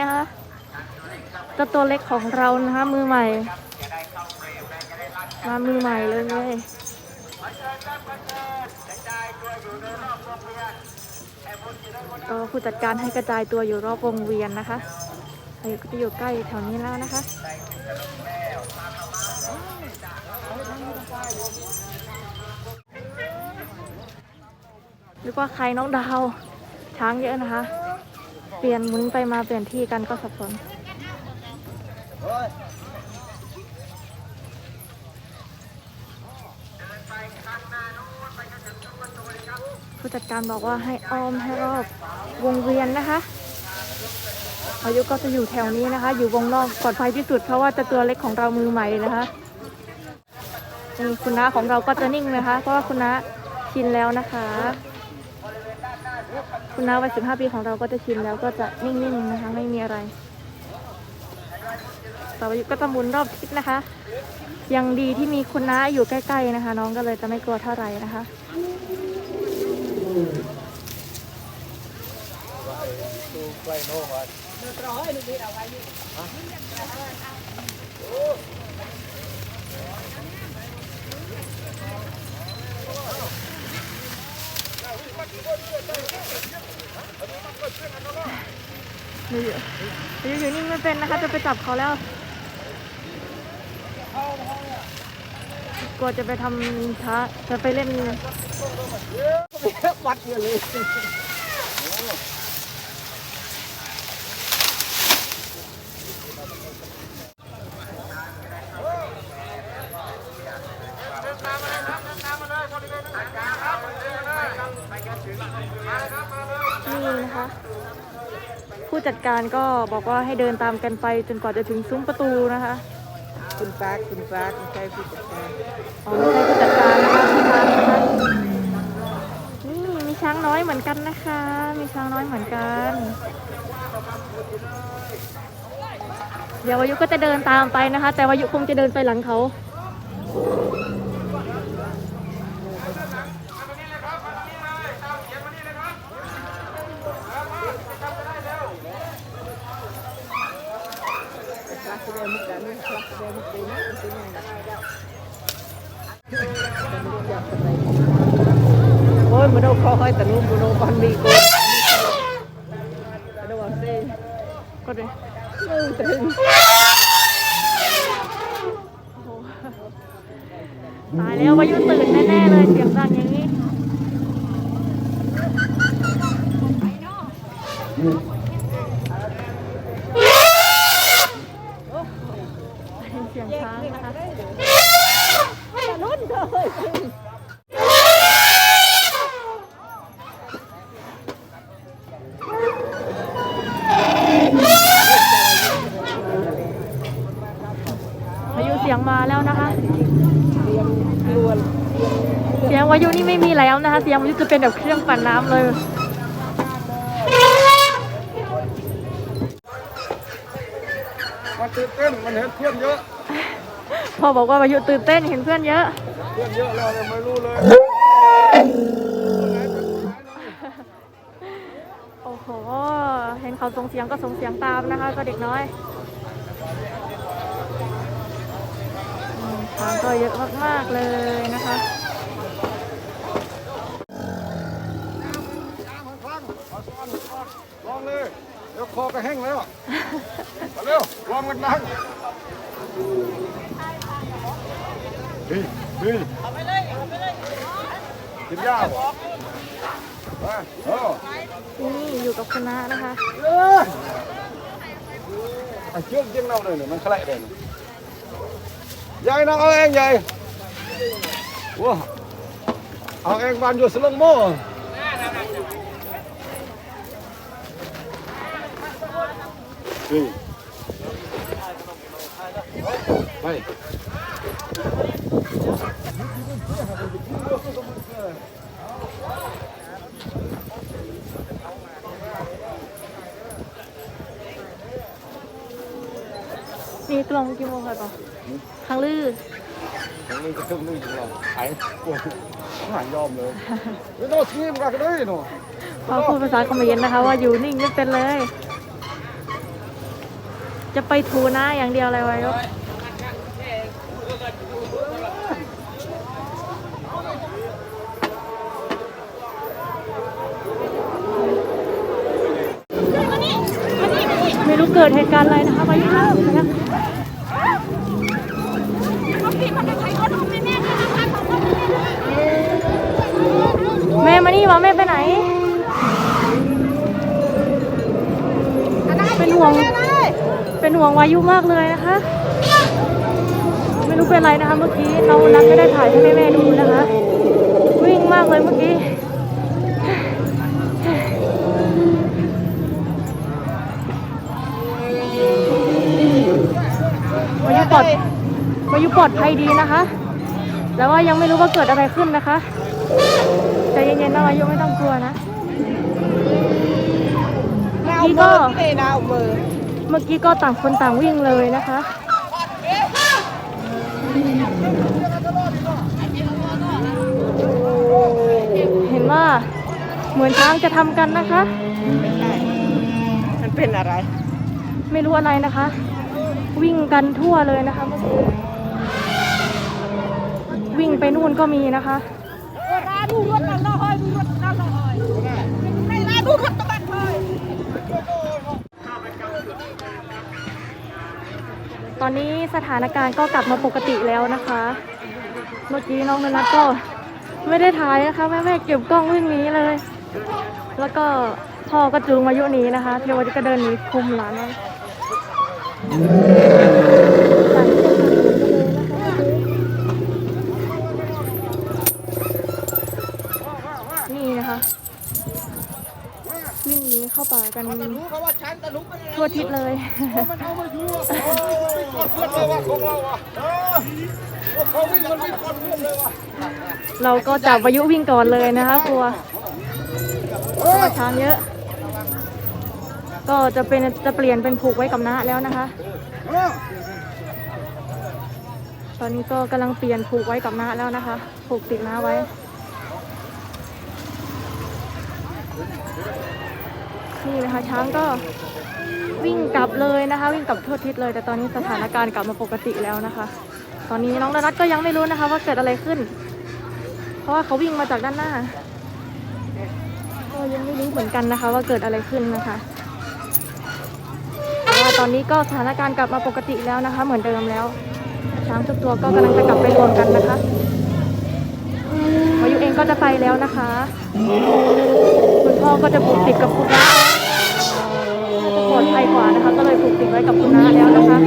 นะคะจ้าตัวเล็กของเรานะคะมือใหม่ มามือใหม่เลยก็ผู้จัดการให้กระจายตัวอยู่รอบวงเวียนนะคะอายุก็จะอยู่ใกล้แถวนี้แล้วนะคะหรือว่าใครน้องดาว ช้างเยอะนะคะ เปลี่ยนหมุนไปมาเปลี่ยนที่กันก็สับสนผู้จัดการบอกว่าให้อ้อมให้รอบวงเวียนนะคะอายุก็จะอยู่แถวนี้นะคะ อยู่วงนอกปลอดภัยที่สุดเพราะว่าจะตัวเล็กของเรามือใหม่นะคะนี่คุณน้าของเราก็จะนิ่งนะคะ เพราะว่าคุณน้าชินแล้วนะคะ คุณน้าวัย15 ปีของเราก็จะชินแล้วก็จะนิ่งๆนะคะ ไม่มีอะไร ต่อไปก็จะหมุนรอบทิศนะคะ ยังดีที่มีคุณน้าอยู่ใกล้ ๆนะคะ น้องก็เลยจะไม่กลัวเท่าไหร่นะคะอยู่อ ยู่อยู่นิ่งไม่เป็นนะคะ จะไปจับเขาแล้ว กลัวจะไปทำช้าจะไปเล่นวัดเยอะเลย นี่นะคะ ผู้ จัดการก็บอกว่าให้เดินตามกันไปจนกว่าจะถึงซุ้มประตูนะคะ คุณแฟกคุณแฟกไม่ใช่ผู้จัดการอ๋อไม่ใช่ผู้จัดการนะคะที่ร้านนะคะนี่มีช้างน้อยเหมือนกันนะคะ มีช้างน้อยเหมือนกัน เดี๋ยววายุก็จะเดินตามไปนะคะ แต่วายุคงจะเดินไปหลังเขา คลาสเดมุกกันคลาสเดมุกตีนะตีนี่นะ โอ้ยมันเอาคอให้แต่นุ่มมันเอาบันดีกูมันเอาเซ่ก็เลยมือตึงตายแล้ววายุตื่นแน่ๆเลยเสียงดังอย่างนี้ เสียงช้างนะคะ แต่นุ่นเลย วายุเสียง มาแล้วนะคะเรียนรวนเสียงวายุนี่ไม่มีแล้วนะคะ เสียงวายุจะเป็นแบบเครื่องปั่นน้ำเลยมันตื่นเต้นมันเห็นเพื่อนเยอะพอบอกว่าวายุตื่นเต้นเห็นเพื่อนเยอะ เพื่อนเยอะแล้วเนี่ยไม่รู้เลยโอ้โห เห็นเขาส่งเสียงก็ส่งเสียงตามนะคะ ก็เด็กน้อย อืมช้างก็เยอะมากๆเลยนะคะลองเลยเดี๋ยวคอก็แห้งแล้วมาเร็วลองกันดังดีดีกินยาบ่ไปเออนี่อยู่กับคณะนะคะเออไอ้เชือกยิงเราเลยเนี่ยมันแคละเลยเนี่ย ยายน้องเอาเองยายว้าเอาเองบานอยู่สลงโม่ Sí. ไปมีกลองกี่โมงคะต่อทางลื่นตรงนี้จะขึ้นนี่เราหายกลัวหายยอมเลยไม่ต้องซีมกันเลยเนาะพอพูดภาษาเขมรนะคะว่าอยู่นิ่งไม่เป็นเลย จะไปทูหน้าอย่างเดียวเลยวายุไม่รู้เกิดเหตุการณ์อะไรนะคะวายุนะคะ แม่มานี่วะแม่ไปไหน เป็นห่วง เป็นห่วงวายุมากเลยนะคะ ไม่รู้เป็นไรนะคะเมื่อกี้น้องนัทไม่ได้ถ่ายให้แม่แม่ๆดูนะคะ วิ่งมากเลยเมื่อกี้วายุปลอดวายุปลอดภัยดีนะคะแต่ว่ายังไม่รู้ว่าเกิดอะไรขึ้นนะคะ ใจเย็นๆนะวายุไม่ต้องกลัวนะแม่เอามือที่นี่นะเอามือเมื่อกี้ก็ต่างคนต่างวิ่งเลยนะคะ เห็นว่าเหมือนช้างจะทำกันนะคะ ไม่ใช่มันเป็นอะไร ไม่รู้อะไรนะคะ วิ่งกันทั่วเลยนะคะเมื่อกี้วิ่งไปนู่นก็มีนะคะ ดูรถนั่นละห้ยดูรถนั่นละห้ยไม่ราดูรถตะบัดห้อยตอนนี้สถานการณ์ก็กลับมาปกติแล้วนะคะ เมื่อกี้น้องนนัทก็ไม่ได้ถ่ายนะคะแม่แม่เก็บกล้องวิ่งหนีเลย แล้วก็พ่อก็จูงมายุนี้นะคะเทวดาก็เดินหนีคุมหลานไว้ เข้าป่ากันรู้เขาว่าฉันตะลุกมันทั่วทิศเลยมันเอามาอยู่เพื่อนเราวะของเราวะเออพวกเขาวิ่งมันวิ่งก่อนเพื่อนเลยวะเราก็จับวายุวิ่งก่อนเลยนะคะกลัวกลัวช้างเยอะ ก็จะเป็นจะเปลี่ยนเป็นผูกไว้กับน้าแล้วนะคะเออตอนนี้ก็กำลังเปลี่ยนผูกไว้กับน้าแล้วนะคะ ผูกติดน้าไว้ นี่นะคะ ช้างก็วิ่งกลับเลยนะคะ วิ่งกลับทั่วทิศเลย แต่ตอนนี้สถานการณ์กลับมาปกติแล้วนะคะ ตอนนี้น้องดนัทก็ยังไม่รู้นะคะ ว่าเกิดอะไรขึ้น เพราะว่าเขาวิ่งมาจากด้านหน้าก็ยังไม่รู้เหมือนกันนะคะ ว่าเกิดอะไรขึ้นนะคะแต่ว่าตอนนี้ก็สถานการณ์กลับมาปกติแล้วนะคะ เหมือนเดิมแล้ว ช้างทุกตัวก็กำลังจะกลับไปรวมกันนะคะวายุเองก็จะไปแล้วนะคะ คุณพ่อก็จะผูกติดกับคุณน้า ว้กับคุณน้าแล้วนะคะ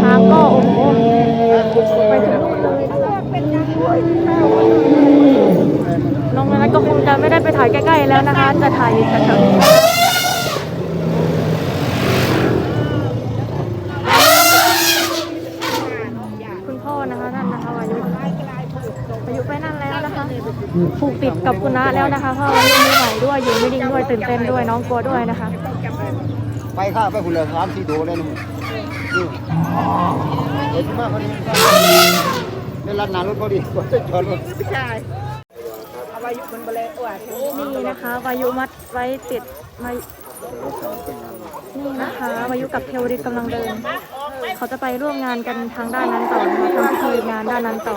ช้างก็โอ้โหไปถึงนู่นเลยนะคะน้องนั้นก็คงจะไม่ได้ไปถ่ายใกล้ๆแล้วนะคะ จะถ่ายแถวๆนี้ ผูกติดกับคุณน้าแล้วนะคะเพราะวายุมือใหม่ด้วยอยู่ไม่ดิ้งด้วยตื่นเต้นด้วยน้องกลัวด้วยนะคะ ไปข้าไปคุณเลยสามสี่โดเลยนะมึงอืมเห็นมากเขาดีเป็นรัดหนารถเขาดีรถจอดรถไม่ใช่เอาไปอยู่บนเบลล์อวดนี่นะคะวายุมัดไว้ติดมานี่นะคะวายุกับเทวริกกำลังเดิน เขาจะไปร่วมงานกันทางด้านนั้นต่อนะคะทำพิธีงานด้านนั้นต่อ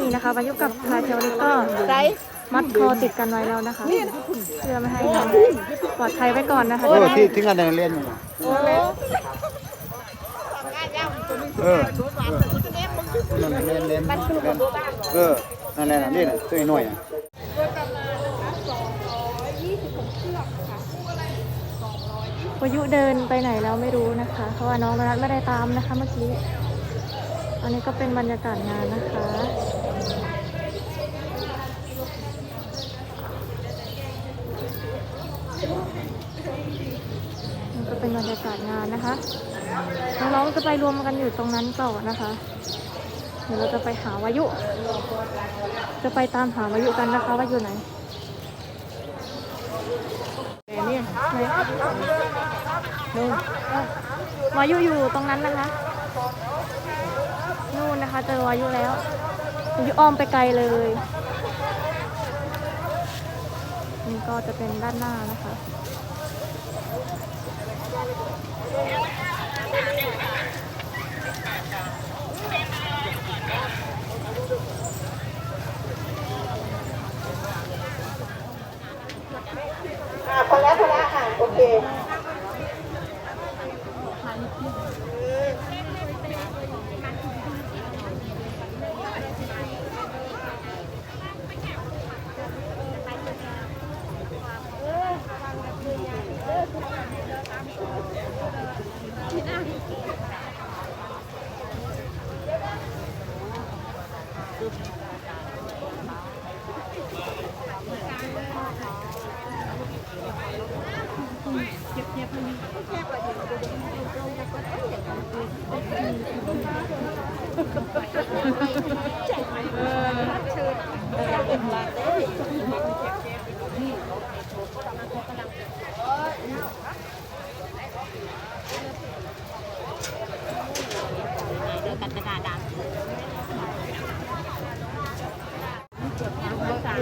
นี่นะคะวายุกับพายเทวริกก็ไรมัดคอติดกันไว้แล้วนะคะเพื่อไม่ให้ปลอดภัยไว้ก่อนนะคะเออที่ที่งานเรียนอยู่เออนั่นเรียนเรียนเออนั่นแหละนี่น่ะตัวน้อยน่ะวายุเดินไปไหนแล้วไม่รู้นะคะ เพราะว่าน้องนัทไม่ได้ตามนะคะเมื่อกี้ อันนี้ก็เป็นบรรยากาศงานนะคะนี่ก็เป็นบรรยากาศงานนะคะ น้องๆจะไปรวมกันอยู่ตรงนั้นต่อนะคะ เดี๋ยวเราจะไปหาวายุ จะไปตามหาวายุกันนะคะว่าอยู่ไหนเนี่ยไหนนู่วายุอยู่ตรงนั้นนะคะ นู่นนะคะ เจอวายุแล้ววายุอ้อมไปไกลเลยนนี่ก็จะเป็นด้านหน้านะคะ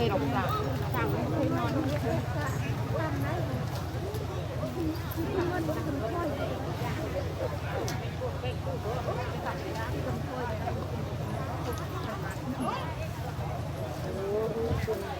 เลยหรอกจ้ะสั่งไม่เคยนอนโอ้